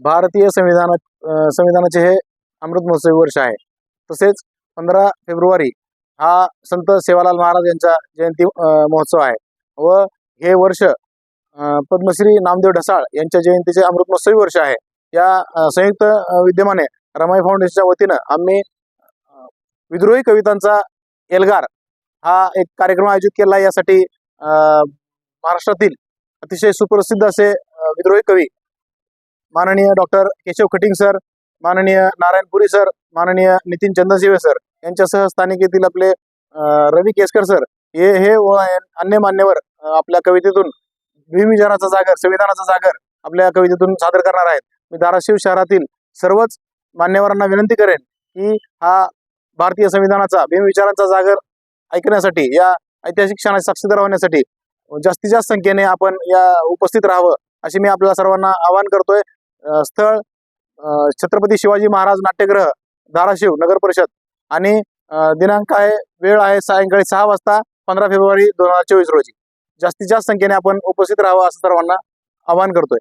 भारतीय संविधाना संविधानाचे हे अमृत महोत्सवी वर्ष आहे. तसेच पंधरा फेब्रुवारी हा संत सेवालाल महाराज यांचा जयंती महोत्सव आहे व हे वर्ष पद्मश्री नामदेव ढसाळ यांच्या जयंतीचे अमृत महोत्सवी वर्ष आहे. या संयुक्त विद्यमाने रमाई फाउंडेशनच्या वतीनं आम्ही विद्रोही कवितांचा एल्गार हा एक कार्यक्रम आयोजित केला. यासाठी महाराष्ट्रातील अतिशय सुप्रसिद्ध असे विद्रोही कवी माननीय डॉक्टर केशव खटिंग सर माननीय नारायणपुरी सर माननीय नितीन चंद्रशिवे सर यांच्यासह स्थानिक येथील आपले रवी केसकर सर हे हे व अन्य मान्यवर आपल्या कवितेतून भीमविचाराचा जागर संविधानाचा जागर आपल्या कवितेतून सादर करणार आहेत. मी धाराशिव शहरातील सर्वच मान्यवरांना विनंती करेन की हा भारतीय संविधानाचा भीमविचारांचा जागर ऐकण्यासाठी या ऐतिहासिक क्षणाची साक्षीदार होण्यासाठी जास्तीत जास्त संख्येने आपण या उपस्थित राहावं अशी मी आपल्या सर्वांना आवाहन करतोय. स्थळ छत्रपती शिवाजी महाराज नाट्यगृह धाराशिव नगर परिषद आणि दिनांक आहे वेळ आहे सायंकाळी सहा वाजता पंधरा फेब्रुवारी दोन हजार चोवीस रोजी. जास्तीत जास्त संख्येने आपण उपस्थित राहावं असं सर्वांना आवाहन करतोय.